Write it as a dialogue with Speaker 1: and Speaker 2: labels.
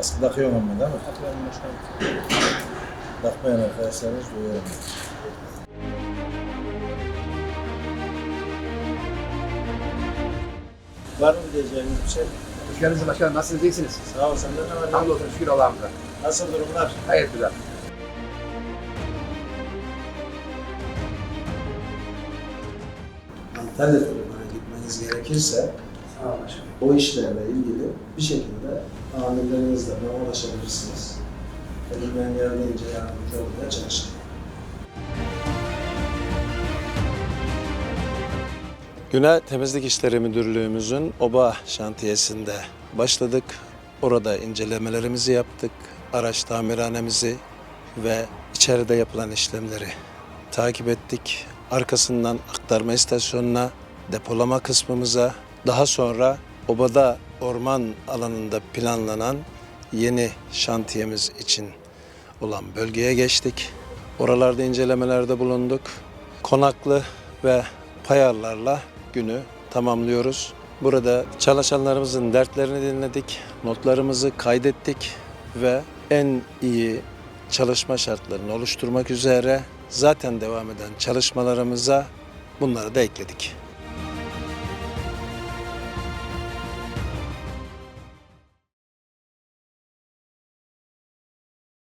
Speaker 1: Kaskı takıyorum ama değil mi?
Speaker 2: Atıyorum başkanım.
Speaker 1: Takmayan arkadaşlarımız duyuyorum. Var mı diyeceğiniz bir şey?
Speaker 3: Hoş geldiniz başkanım. Nasılsınız? İyisiniz?
Speaker 1: Sağ ol, senden ne var?
Speaker 3: Hamdolsun şükür Allah'ımıza.
Speaker 1: Nasıl durumlar?
Speaker 3: Gayet güzel.
Speaker 1: Antalya tarafına gitmeniz gerekirse o işlerle ilgili bir şekilde amirlerinizle bana ulaşabilirsiniz. Elimden geldiğince yardımcı olmaya çalışırım.
Speaker 4: Güne Temizlik İşleri Müdürlüğümüzün oba şantiyesinde başladık. Orada incelemelerimizi yaptık. Araç tamirhanemizi ve içeride yapılan işlemleri takip ettik. Arkasından aktarma istasyonuna, depolama kısmımıza, daha sonra obada orman alanında planlanan yeni şantiyemiz için olan bölgeye geçtik. Oralarda incelemelerde bulunduk. Konaklı ve payarlarla günü tamamlıyoruz. Burada çalışanlarımızın dertlerini dinledik, notlarımızı kaydettik ve en iyi çalışma şartlarını oluşturmak üzere zaten devam eden çalışmalarımıza bunları da ekledik.